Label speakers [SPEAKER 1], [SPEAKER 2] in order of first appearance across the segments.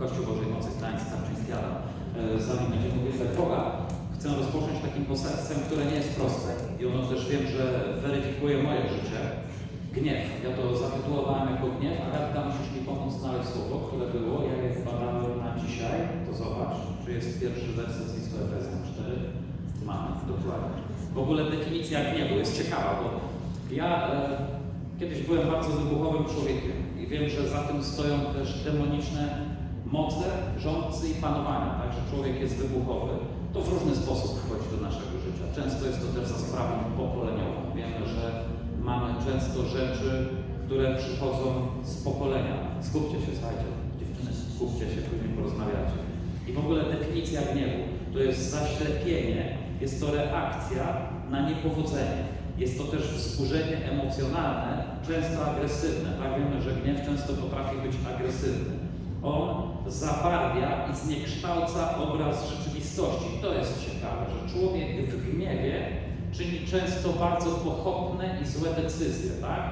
[SPEAKER 1] Kościół Bożej Mocy Gdańsk, Tarczyńskiada, e, zanim będziemy uwielbiać Boga, chcę rozpocząć takim poselstwem, które nie jest proste. I ono też wiem, że weryfikuje moje życie. Gniew. Ja to zatytułowałem jako gniew, a Radka musisz mi pomóc znaleźć słowo, które było. Ja je badałem na dzisiaj, to zobacz, czy jest pierwszy werset z listu Efezjan 4. Mamy, dokładnie. W ogóle definicja gniewu jest ciekawa, bo ja e, kiedyś byłem bardzo wybuchowym człowiekiem i wiem, że za tym stoją też demoniczne moce, rządcy i panowania, tak, że człowiek jest wybuchowy. To w różny sposób wchodzi do naszego życia. Często jest to też za sprawą pokoleniową. Wiemy, że mamy często rzeczy, które przychodzą z pokolenia. Skupcie się, słuchajcie, dziewczyny, skupcie się, później porozmawiacie. I w ogóle definicja gniewu to jest zaślepienie, jest to reakcja na niepowodzenie. Jest to też wzburzenie emocjonalne, często agresywne. Tak wiemy, że gniew często potrafi być agresywny. On zabarwia i zniekształca obraz rzeczywistości. To jest ciekawe, że człowiek w gniewie czyni często bardzo pochopne i złe decyzje, tak?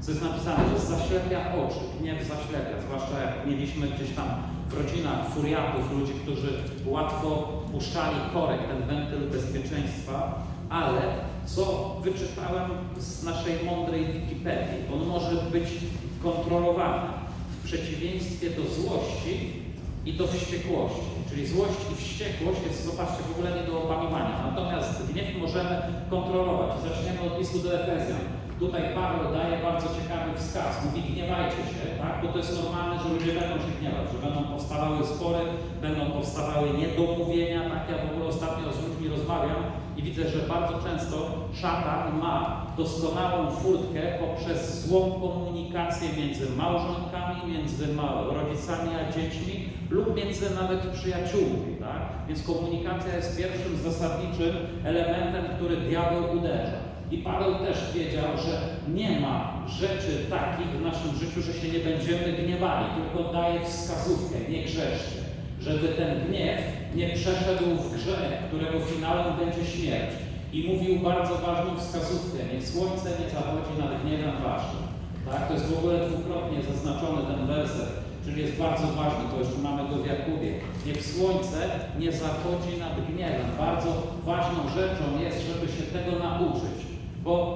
[SPEAKER 1] Co jest napisane, że zaślepia oczy, gniew zaślepia, zwłaszcza jak mieliśmy gdzieś tam w rodzinach furiatów, ludzi, którzy łatwo puszczali korek, ten wentyl bezpieczeństwa, ale co wyczytałem z naszej mądrej Wikipedii, on może być kontrolowany w przeciwieństwie do złości i do wściekłości. Czyli złość i wściekłość jest, zobaczcie, w ogóle nie do opanowania. Natomiast gniew możemy kontrolować. Zaczniemy od listu do Efezjan. Tutaj Paweł daje bardzo ciekawy wskaz. Mówi, gniewajcie się, tak? bo to jest normalne, że ludzie będą się gniewać, że będą powstawały spory, będą powstawały niedomówienia. Tak, ja w ogóle ostatnio z ludźmi rozmawiam i widzę, że bardzo często szatan ma doskonałą furtkę poprzez złą komunikację między małżonkami, między rodzicami a dziećmi lub między nawet przyjaciółmi. Tak? Więc komunikacja jest pierwszym zasadniczym elementem, który diabeł uderza. I Paweł też wiedział, że nie ma rzeczy takich w naszym życiu, że się nie będziemy gniewali, tylko daje wskazówkę, nie grzeszcie, żeby ten gniew nie przeszedł w grzech, którego finałem będzie śmierć. I mówił bardzo ważną wskazówkę, niech słońce nie zachodzi nad gniewem waszym. Tak? To jest w ogóle dwukrotnie zaznaczony ten werset, czyli jest bardzo ważny, to jeszcze mamy go w Jakubie. Niech słońce nie zachodzi nad gniewem. Bardzo ważną rzeczą jest, żeby się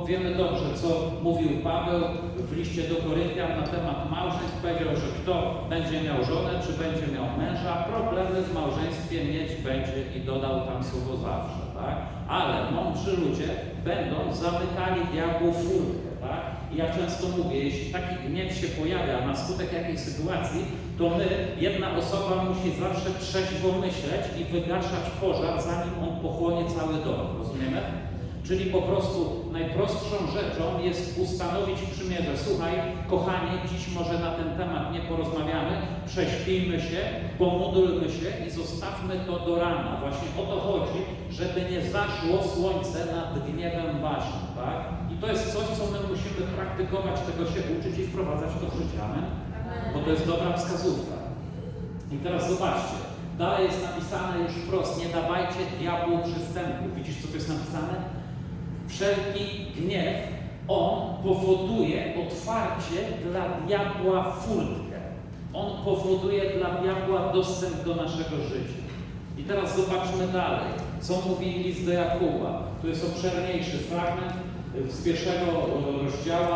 [SPEAKER 1] wiemy dobrze, co mówił Paweł w liście do Koryntian na temat małżeństw. Powiedział, że kto będzie miał żonę, czy będzie miał męża, problemy w małżeństwie mieć będzie i dodał tam słowo zawsze, tak? Ale mądrzy ludzie będą zamykali diabłu furtkę, tak? I ja często mówię, jeśli taki gniew się pojawia na skutek jakiejś sytuacji, to my, jedna osoba musi zawsze trzeźwo myśleć i wygaszać pożar, zanim on pochłonie cały dom. Rozumiemy? Czyli po prostu najprostszą rzeczą jest ustanowić przymierze. Słuchaj, kochanie, dziś może na ten temat nie porozmawiamy, prześpijmy się, pomódlmy się i zostawmy to do rana. Właśnie o to chodzi, żeby nie zaszło słońce nad gniewem waszym, tak? I to jest coś, co my musimy praktykować, tego się uczyć i wprowadzać do życia. Amen? Bo to jest dobra wskazówka. I teraz zobaczcie, dalej jest napisane już wprost, nie dawajcie diabłu przystępu. Widzisz, co tu jest napisane? Wszelki gniew, on powoduje otwarcie dla diabła furtkę. On powoduje dla diabła dostęp do naszego życia. I teraz zobaczmy dalej, co mówi list do Jakuba. Tu jest obszerniejszy fragment z pierwszego rozdziału,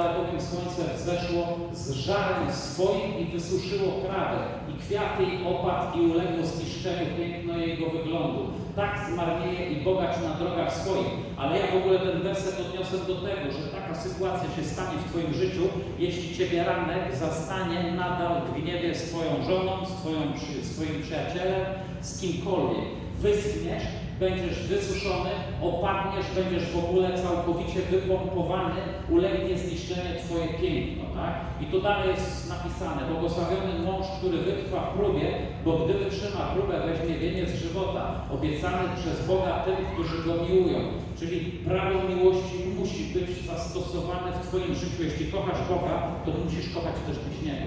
[SPEAKER 1] wzeszło z żarem swoim i wysuszyło trawę i kwiaty i opad i uległo zniszczeniu piękno jego wyglądu. Tak zmarnieje i bogacz na drogach swoich. Ale ja w ogóle ten werset odniosę do tego, że taka sytuacja się stanie w Twoim życiu, jeśli Ciebie ranek zastanie nadal w gniewie z Twoją żoną, swoim przyjacielem, z kimkolwiek. Wyschniesz, będziesz wysuszony, opadniesz, będziesz w ogóle całkowicie wypompowany, ulegnie zniszczenie Twoje piękno, tak? I tu dalej jest napisane, błogosławiony mąż, który wytrwa w próbie, bo gdy wytrzyma próbę, weźmie wieniec żywota, obiecany przez Boga tym, którzy Go miłują. Czyli prawo miłości musi być zastosowane w Twoim życiu. Jeśli kochasz Boga, to musisz kochać też bliźniego.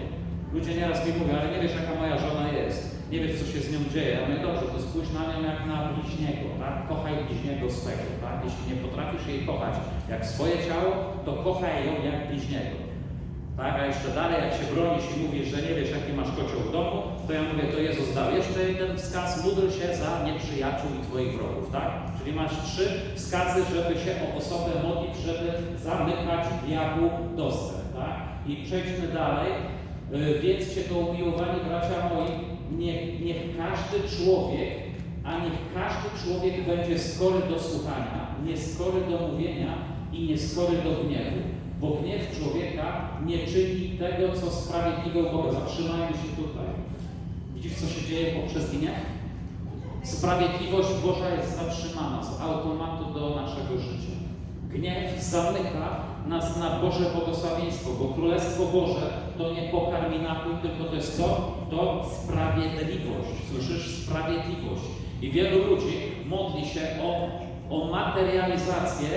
[SPEAKER 1] Ludzie nieraz mi mówią, ale nie wiesz, jaka moja żona jest. Nie wiesz, co się z nią dzieje. Mówię, dobrze, to spójrz na nią jak na bliźniego, tak? Kochaj bliźniego swego, tak? Jeśli nie potrafisz jej kochać jak swoje ciało, to kochaj ją jak bliźniego. Tak? A jeszcze dalej, jak się bronisz i mówisz, że nie wiesz, jaki masz kocioł w domu, to ja mówię, to Jezus dał jeszcze jeden wskaz, módl się za nieprzyjaciół i Twoich wrogów, tak? Czyli masz trzy wskazy, żeby się o osobę modlić, żeby zamykać diabłu dostęp, tak? I przejdźmy dalej. Y, Wiedzcie to umiłowani bracia moi, nie, niech każdy człowiek, a niech każdy człowiek będzie skory do słuchania, nieskory do mówienia i nieskory do gniewu. Bo gniew człowieka nie czyni tego, co sprawiedliwe u Boga. Zatrzymajmy się tutaj. Widzisz, co się dzieje poprzez gniew? Sprawiedliwość Boża jest zatrzymana z automatu do naszego życia. Gniew zamyka nas na Boże błogosławieństwo, bo Królestwo Boże to nie pokarm i napój, tylko to jest co? To sprawiedliwość. Słyszysz? Sprawiedliwość. I wielu ludzi modli się o, o materializację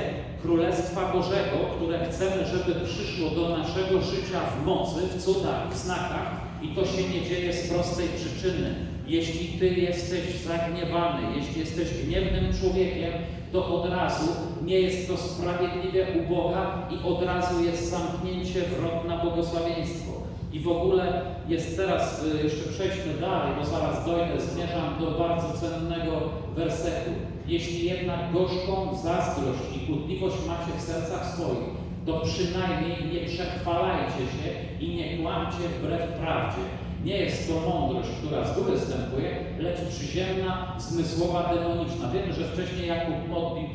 [SPEAKER 1] Królestwa Bożego, które chcemy, żeby przyszło do naszego życia w mocy, w cudach, w znakach. I to się nie dzieje z prostej przyczyny. Jeśli Ty jesteś zagniewany, jeśli jesteś gniewnym człowiekiem, to od razu nie jest to sprawiedliwe u Boga i od razu jest zamknięcie wrot na błogosławieństwo. I w ogóle jest teraz, y, jeszcze przejdźmy dalej, bo zaraz dojdę, zmierzam do bardzo cennego wersetu. Jeśli jednak gorzką zazdrość i kłótliwość macie w sercach swoich, to przynajmniej nie przechwalajcie się i nie kłamcie wbrew prawdzie. Nie jest to mądrość, która z góry wstępuje, lecz przyziemna, zmysłowa, demoniczna. Wiemy, że wcześniej Jakub modli,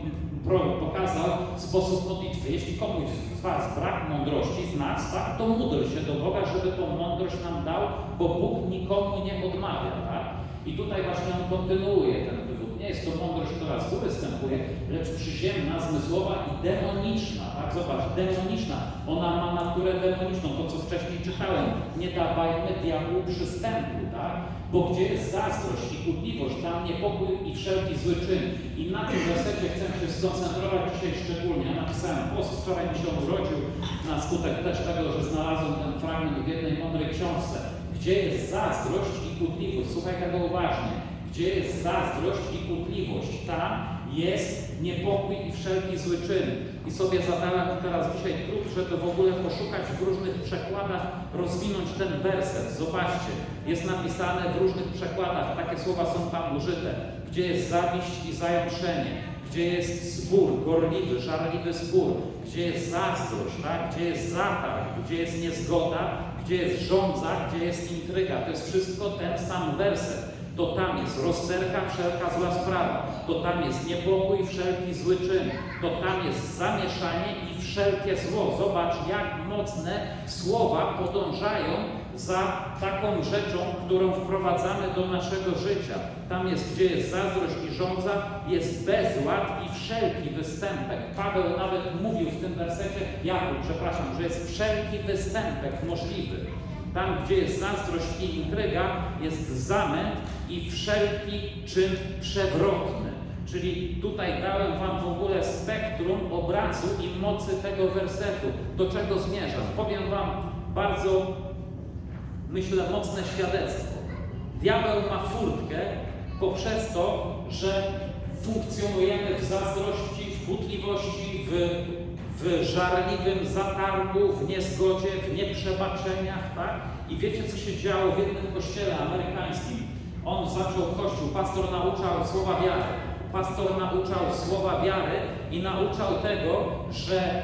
[SPEAKER 1] pokazał sposób modlitwy. Jeśli komuś z Was brak mądrości, z nas, tak, to módl się do Boga, żeby tą mądrość nam dał, bo Bóg nikomu nie odmawia. Tak? I tutaj właśnie on kontynuuje ten wywód. Nie jest to mądrość, która z góry wstępuje, lecz przyziemna, zmysłowa i demoniczna. Tak? Zobacz, demoniczna. Ona ma naturę demoniczną, to co wcześniej czytałem. Nie dawajmy diabłu przystępu, tak? Bo gdzie jest zazdrość i kłótliwość, tam niepokój i wszelki zły czyn. I na tym wersecie chcę się skoncentrować dzisiaj szczególnie. Ja napisałem post, wczoraj mi się urodził na skutek też tego, że znalazłem ten fragment w jednej mądrej książce. Gdzie jest zazdrość i kłótliwość? Słuchaj tego uważnie. Gdzie jest zazdrość i kłótliwość? Tam jest niepokój i wszelki zły czyn. I sobie zadałem teraz dzisiaj trud, żeby w ogóle poszukać w różnych przekładach, rozwinąć ten werset. Zobaczcie, jest napisane w różnych przekładach, takie słowa są tam użyte. Gdzie jest zawiść i zajątrzenie, gdzie jest spór, gorliwy, żarliwy spór, gdzie jest zazdrość, tak? gdzie jest zatarg, gdzie jest niezgoda, gdzie jest żądza, gdzie jest intryga. To jest wszystko ten sam werset to tam jest rozterka, wszelka zła sprawa, to tam jest niepokój, wszelki zły czyn, to tam jest zamieszanie i wszelkie zło. Zobacz, jak mocne słowa podążają za taką rzeczą, którą wprowadzamy do naszego życia. Tam jest, gdzie jest zazdrość i żądza, jest bezład i wszelki występek. Paweł nawet mówił w tym wersecie, Jakub, przepraszam, że jest wszelki występek możliwy. Tam, gdzie jest zazdrość i intryga, jest zamęt i wszelki czyn przewrotny. Czyli tutaj dałem Wam w ogóle spektrum obrazu i mocy tego wersetu. Do czego zmierzam? Powiem Wam bardzo, myślę, mocne świadectwo. Diabeł ma furtkę poprzez to, że funkcjonujemy w zazdrości, w butliwości, w w żarliwym zatargu, w niezgodzie, w nieprzebaczeniach, tak? I wiecie, co się działo w jednym kościele amerykańskim? On zaczął kościół, pastor nauczał słowa wiary. Pastor nauczał słowa wiary i nauczał tego, że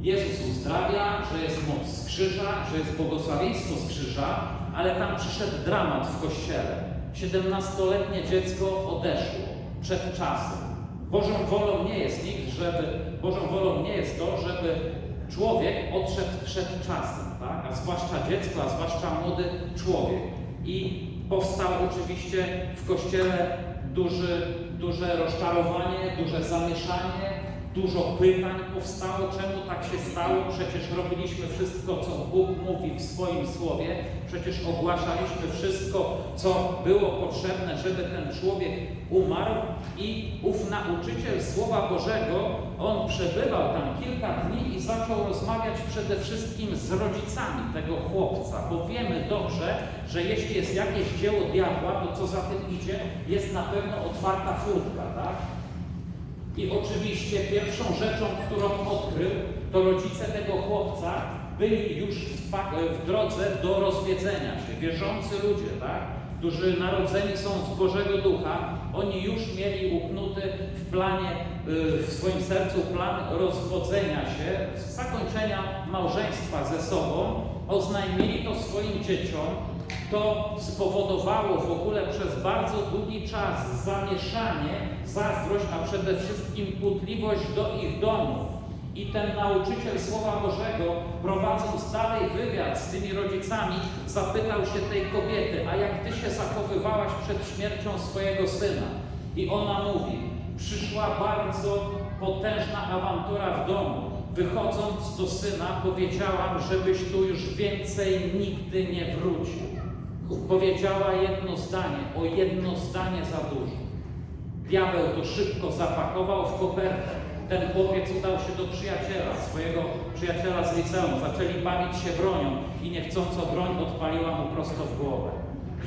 [SPEAKER 1] Jezus uzdrawia, że jest moc z krzyża, że jest błogosławieństwo z krzyża, ale tam przyszedł dramat w kościele. 17-letnie dziecko odeszło przed czasem. Bożą wolą nie jest nikt, żeby, Bożą wolą nie jest to, żeby człowiek odszedł przed czasem, tak? a zwłaszcza dziecko, a zwłaszcza młody człowiek. I powstało oczywiście w Kościele duży, duże rozczarowanie, duże zamieszanie, Dużo pytań powstało, czemu tak się stało. Przecież robiliśmy wszystko, co Bóg mówi w swoim słowie. Przecież ogłaszaliśmy wszystko, co było potrzebne, żeby ten człowiek umarł. I ów nauczyciel Słowa Bożego, on przebywał tam kilka dni i zaczął rozmawiać przede wszystkim z rodzicami tego chłopca, bo wiemy dobrze, że jeśli jest jakieś dzieło diabła, to co za tym idzie, jest na pewno otwarta furtka, tak? I oczywiście pierwszą rzeczą, którą odkrył, to rodzice tego chłopca byli już w, fa- w drodze do rozwiedzenia się. Wierzący ludzie, tak? którzy narodzeni są z Bożego Ducha, oni już mieli uknuty w planie, y, w swoim sercu plan rozwodzenia się, zakończenia małżeństwa ze sobą, oznajmili to swoim dzieciom. To spowodowało w ogóle przez bardzo długi czas zamieszanie, zazdrość, a przede wszystkim putliwość do ich domów. I ten nauczyciel Słowa Bożego, prowadząc dalej wywiad z tymi rodzicami, zapytał się tej kobiety, a jak ty się zachowywałaś przed śmiercią swojego syna? I ona mówi, przyszła bardzo potężna awantura w domu. Wychodząc do syna, powiedziałam, żebyś tu już więcej nigdy nie wrócił. Powiedziała jedno zdanie, o jedno zdanie za dużo. Diabeł to szybko zapakował w kopertę. Ten chłopiec udał się do przyjaciela, swojego przyjaciela z liceum. Zaczęli bawić się bronią i niechcąco broń odpaliła mu prosto w głowę.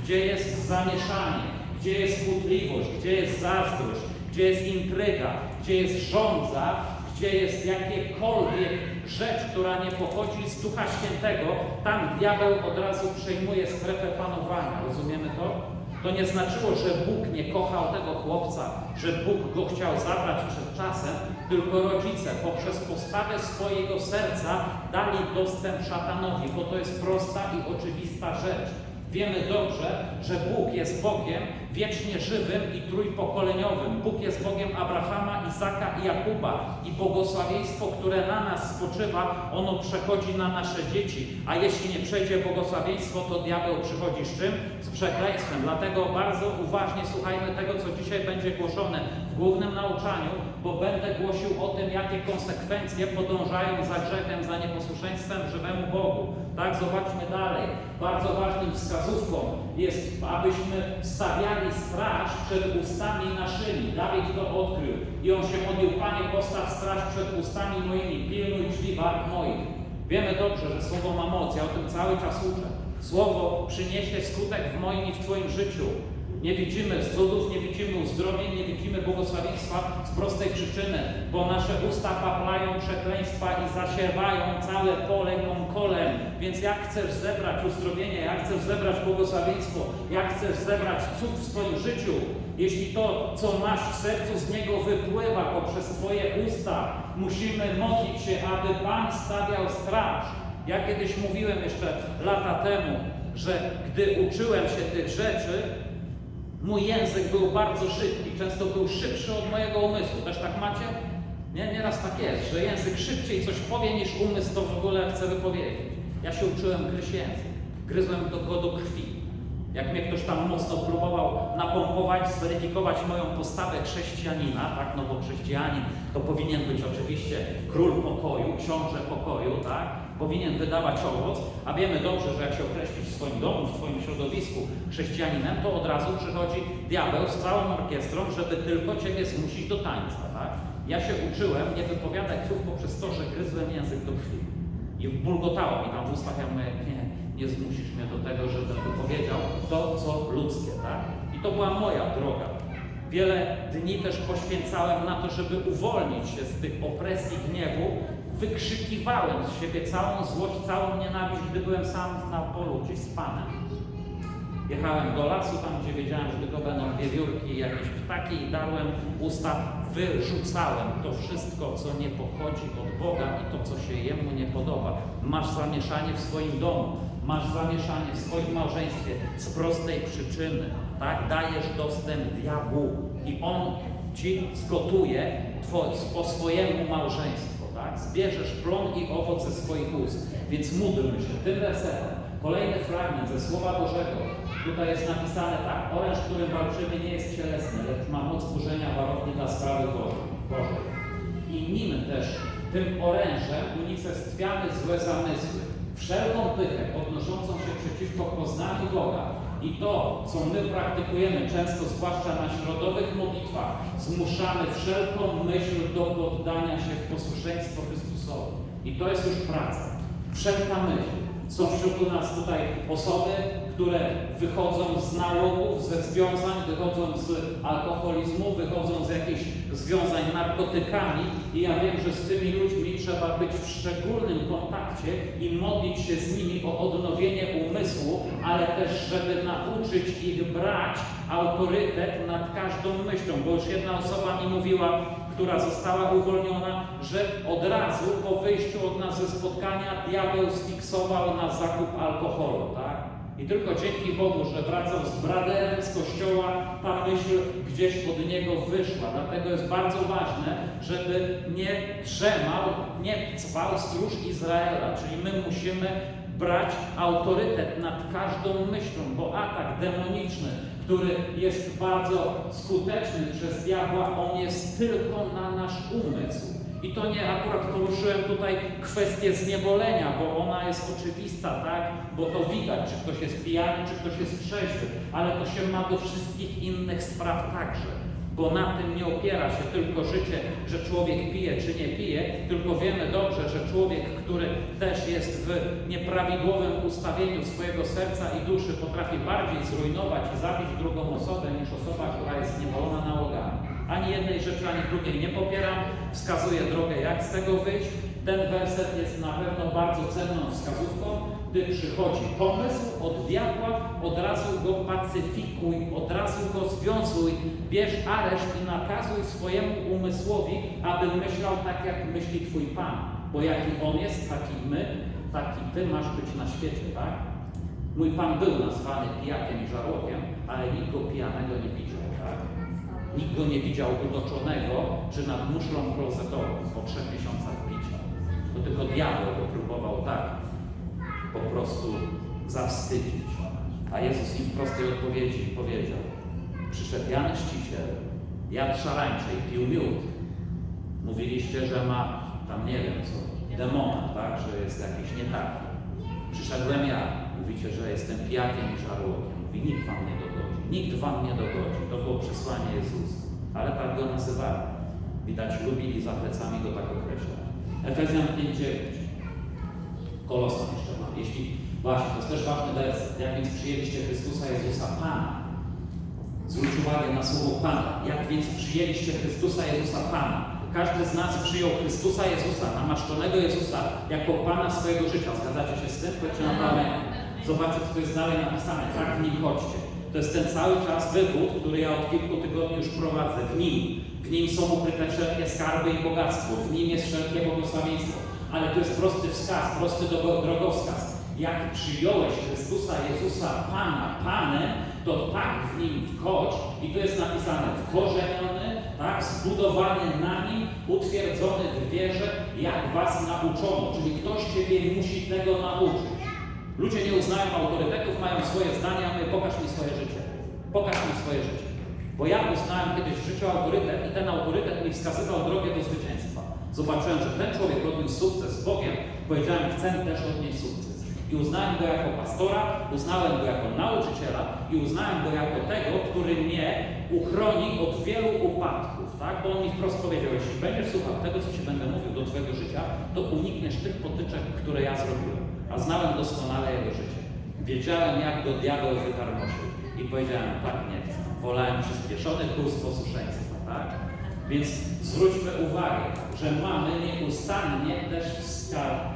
[SPEAKER 1] Gdzie jest zamieszanie? Gdzie jest kłótliwość? Gdzie jest zazdrość? Gdzie jest intryga? Gdzie jest żądza? Gdzie jest jakiekolwiek rzecz, która nie pochodzi z Ducha Świętego, tam diabeł od razu przejmuje strefę panowania. Rozumiemy to? To nie znaczyło, że Bóg nie kochał tego chłopca, że Bóg go chciał zabrać przed czasem, tylko rodzice poprzez postawę swojego serca dali dostęp szatanowi, bo to jest prosta i oczywista rzecz. Wiemy dobrze, że Bóg jest Bogiem wiecznie żywym i trójpokoleniowym. Bóg jest Bogiem Abrahama, Izaka i Jakuba. I błogosławieństwo, które na nas spoczywa, ono przechodzi na nasze dzieci. A jeśli nie przejdzie błogosławieństwo, to diabeł przychodzi z czym? Z przekleństwem. Dlatego bardzo uważnie słuchajmy tego, co dzisiaj będzie głoszone w głównym nauczaniu, bo będę głosił o tym, jakie konsekwencje podążają za grzechem, za nieposłuszeństwem żywemu Bogu. Tak, zobaczmy dalej. Bardzo ważnym wskazówką jest, abyśmy stawiali straż przed ustami naszymi. Dawid to odkrył i on się modlił, Panie, postaw straż przed ustami moimi, pilnuj drzwi warg moich. Wiemy dobrze, że Słowo ma moc, ja o tym cały czas uczę. Słowo przyniesie skutek w moim i w Twoim życiu. Nie widzimy cudów, nie widzimy uzdrowień, nie widzimy błogosławieństwa z prostej przyczyny, bo nasze usta paplają przekleństwa i zasiewają całe pole konkolem. Więc jak chcesz zebrać uzdrowienie, jak chcesz zebrać błogosławieństwo, jak chcesz zebrać cud w swoim życiu, jeśli to, co masz w sercu, z niego wypływa poprzez Twoje usta, musimy modlić się, aby Pan stawiał straż. Ja kiedyś mówiłem jeszcze lata temu, że gdy uczyłem się tych rzeczy, Mój język był bardzo szybki, często był szybszy od mojego umysłu. Też tak macie? Nie, nieraz tak jest, że język szybciej coś powie niż umysł to w ogóle chce wypowiedzieć. Ja się uczyłem gryźć język. Gryzłem do, go do krwi. Jak mnie ktoś tam mocno próbował napompować, zweryfikować moją postawę chrześcijanina, tak, no bo chrześcijanin to powinien być oczywiście król pokoju, książę pokoju, tak, powinien wydawać owoc, a wiemy dobrze, że jak się określić w swoim domu, w swoim środowisku chrześcijaninem, to od razu przychodzi diabeł z całą orkiestrą, żeby tylko Ciebie zmusić do tańca, tak. Ja się uczyłem nie wypowiadać słów poprzez to, że gryzłem język do krwi. I bulgotało mi tam w ustach, ja mówię, nie, nie zmusisz mnie do tego, żebym wypowiedział to, co ludzkie, tak? I to była moja droga. Wiele dni też poświęcałem na to, żeby uwolnić się z tych opresji gniewu. Wykrzykiwałem z siebie całą złość, całą nienawiść, gdy byłem sam na polu, gdzieś z Panem. Jechałem do lasu, tam gdzie wiedziałem, że tylko będą wiewiórki jakieś ptaki i darłem usta, wyrzucałem to wszystko, co nie pochodzi od Boga i to, co się Jemu nie podoba. Masz zamieszanie w swoim domu, masz zamieszanie w swoim małżeństwie z prostej przyczyny, tak? Dajesz dostęp diabłu i on ci zgotuje po swojemu małżeństwo, tak? Zbierzesz plon i owoc ze swoich ust. Więc módlmy się tym wersetem. Kolejny fragment ze Słowa Bożego. Tutaj jest napisane tak. Oręż, którym walczymy, nie jest cielesny, lecz ma moc burzenia warowni dla sprawy Bożej. I nim też, tym orężem unicestwiamy złe zamysły. Wszelką pychę podnoszącą się przeciwko poznaniu Boga i to, co my praktykujemy często, zwłaszcza na środowych modlitwach, zmuszamy wszelką myśl do poddania się w posłuszeństwo Chrystusowi. I to jest już praca. Wszelka myśl. Są wśród nas tutaj osoby, które wychodzą z nałogów, ze związań, wychodzą z alkoholizmu, wychodzą z jakichś związań narkotykami i ja wiem, że z tymi ludźmi trzeba być w szczególnym kontakcie i modlić się z nimi o odnowienie umysłu, ale też, żeby nauczyć ich brać autorytet nad każdą myślą, bo już jedna osoba mi mówiła, która została uwolniona, że od razu po wyjściu od nas ze spotkania diabeł sfiksował na zakup alkoholu, tak? I tylko dzięki Bogu, że wracał z braderem z kościoła, ta myśl gdzieś od niego wyszła. Dlatego jest bardzo ważne, żeby nie trzemał, nie cwał stróż Izraela, czyli my musimy brać autorytet nad każdą myślą, bo atak demoniczny, który jest bardzo skuteczny przez diabła, on jest tylko na nasz umysł. I to nie akurat poruszyłem tutaj kwestię zniewolenia, bo ona jest oczywista, tak? Bo to widać, czy ktoś jest pijany, czy ktoś jest trzeźwy, ale to się ma do wszystkich innych spraw także. Bo na tym nie opiera się tylko życie, że człowiek pije czy nie pije, tylko wiemy dobrze, że człowiek, który też jest w nieprawidłowym ustawieniu swojego serca i duszy, potrafi bardziej zrujnować i zabić drugą osobę niż osoba, która jest zniewolona nałogami. Ani jednej rzeczy, ani drugiej nie popieram. Wskazuję drogę, jak z tego wyjść. Ten werset jest na pewno bardzo cenną wskazówką. Gdy przychodzi pomysł od diabła, od razu go pacyfikuj, od razu go związuj, bierz areszt i nakazuj swojemu umysłowi, aby myślał tak, jak myśli Twój Pan. Bo jaki On jest, taki my, taki Ty masz być na świecie, tak? Mój Pan był nazwany pijakiem i żarłokiem, ale nikt go pijanego nie widział? Nikt go nie widział utoczonego, czy nad muszlą klozetową po trzech miesiącach picia. To tylko diabeł go próbował tak po prostu zawstydzić. A Jezus im w prostej odpowiedzi powiedział, przyszedł Jan Chrzciciel, szarańcze i pił miód. Mówiliście, że ma tam nie wiem co, demona, tak, że jest jakiś nie taki. Przyszedłem ja, mówicie, że jestem pijakiem i żarłokiem. Mówi, nikt wam nie dogodzi, nikt wam nie dogodzi. To było przesłanie Jezusa. Ale tak go nazywali. Widać, lubili za plecami go tak określać. Efezjan 5,9. Kolosan jeszcze mam. Jeśli, właśnie, to jest też ważny werset. Jak więc przyjęliście Chrystusa Jezusa Pana, Zwróć uwagę na słowo Pana. Jak więc przyjęliście Chrystusa Jezusa Pana? Każdy z nas przyjął Chrystusa Jezusa, namaszczonego Jezusa, jako Pana swojego życia. Zgadzacie się z tym? Chodźcie na. Zobaczcie, co jest dalej napisane. Tak w nim chodźcie. To jest ten cały czas wywód, który ja od kilku tygodni już prowadzę. W nim. W nim są ukryte wszelkie skarby i bogactwo. W nim jest wszelkie błogosławieństwo. Ale to jest prosty wskaz, prosty drogo- drogowskaz. Jak przyjąłeś Chrystusa Jezusa Pana, Panem, to tak w nim wchodź, i tu jest napisane wkorzeniony, tak, zbudowany na nim, utwierdzony w wierze, jak was nauczono. Czyli ktoś Ciebie musi tego nauczyć. Ludzie nie uznają autorytetów, mają swoje zdania, my pokaż mi swoje życie. Pokaż mi swoje życie. Bo ja uznałem kiedyś w życiu autorytet i ten autorytet mi wskazywał drogę do zwycięstwa. Zobaczyłem, że ten człowiek odniósł sukces z Bogiem, powiedziałem, chcę też odnieść sukces. I uznałem go jako pastora, uznałem go jako nauczyciela i uznałem go jako tego, który mnie uchroni od wielu upadków, tak? Bo on mi wprost powiedział, jeśli będziesz słuchał tego, co Ci będę mówił do Twojego życia, to unikniesz tych potyczek, które ja zrobiłem. A znałem doskonale jego życie. Wiedziałem, jak go diabeł wytarmosił. I powiedziałem, tak nie. Wolałem przyspieszony kurs posłuszeństwa, tak? Więc zwróćmy uwagę, że mamy nieustannie też wskazać,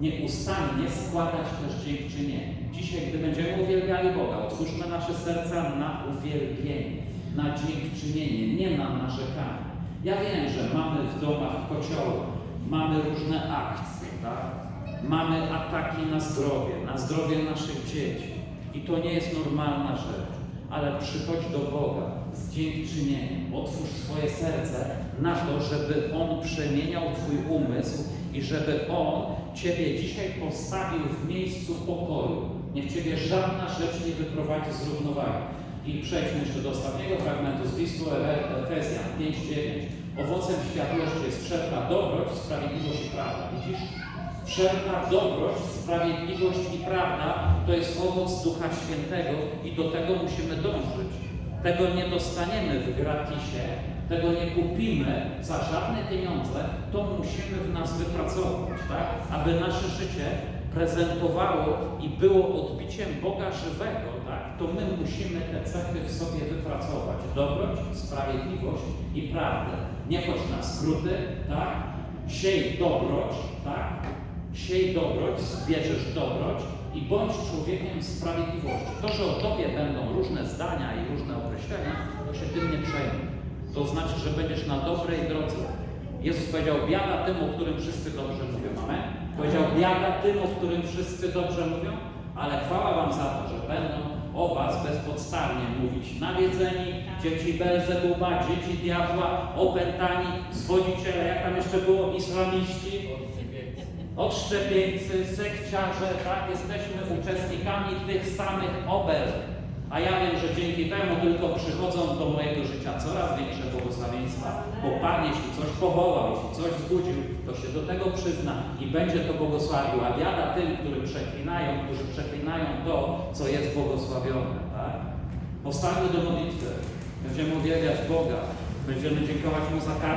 [SPEAKER 1] nieustannie składać też dziękczynienie. Dzisiaj, gdy będziemy uwielbiali Boga, otwórzmy nasze serca na uwielbienie, na dziękczynienie, nie na narzekanie. Ja wiem, że mamy w domach kocioły, mamy różne akcje, tak? Mamy ataki na zdrowie, na zdrowie naszych dzieci. I to nie jest normalna rzecz. Ale przychodź do Boga z dziękczynieniem. Otwórz swoje serce na to, żeby On przemieniał Twój umysł i żeby On Ciebie dzisiaj postawił w miejscu pokoju. Niech Ciebie żadna rzecz nie wyprowadzi z równowagi. I przejdźmy jeszcze do ostatniego fragmentu z listu Efe- Efezjan 5:9. Owocem światłości jest wszelka dobroć, sprawiedliwość i prawda. Widzisz? Wszelka dobroć, sprawiedliwość i prawda to jest owoc Ducha Świętego i do tego musimy dążyć. Tego nie dostaniemy w gratisie, tego nie kupimy za żadne pieniądze, to musimy w nas wypracować, tak? Aby nasze życie prezentowało i było odbiciem Boga żywego, tak, to my musimy te cechy w sobie wypracować. Dobroć, sprawiedliwość i prawdę. Nie chodź na skróty, tak? Siej dobroć, tak? Siej dobroć, zbierzesz dobroć i bądź człowiekiem sprawiedliwości. To, że o Tobie będą różne zdania i różne określenia, to się tym nie przejmuj. To znaczy, że będziesz na dobrej drodze. Jezus powiedział, biada tym, o którym wszyscy dobrze mówią. Amen? Powiedział, biada tym, o którym wszyscy dobrze mówią, ale chwała Wam za to, że będą o Was bezpodstawnie mówić nawiedzeni, dzieci Belzebuba, dzieci diabła, opętani, zwodziciele, jak tam jeszcze było, islamiści, odszczepieńcy, sekciarze, tak? Jesteśmy uczestnikami tych samych obelg. A ja wiem, że dzięki temu tylko przychodzą do mojego życia coraz większe błogosławieństwa. Bo Pan, jeśli coś powołał, jeśli coś wzbudził, to się do tego przyzna i będzie to błogosławił. A biada tym, którzy przeklinają, którzy przeklinają to, co jest błogosławione. Tak? Powstańmy do modlitwy. Będziemy uwielbiać Boga. Będziemy dziękować Mu za każdy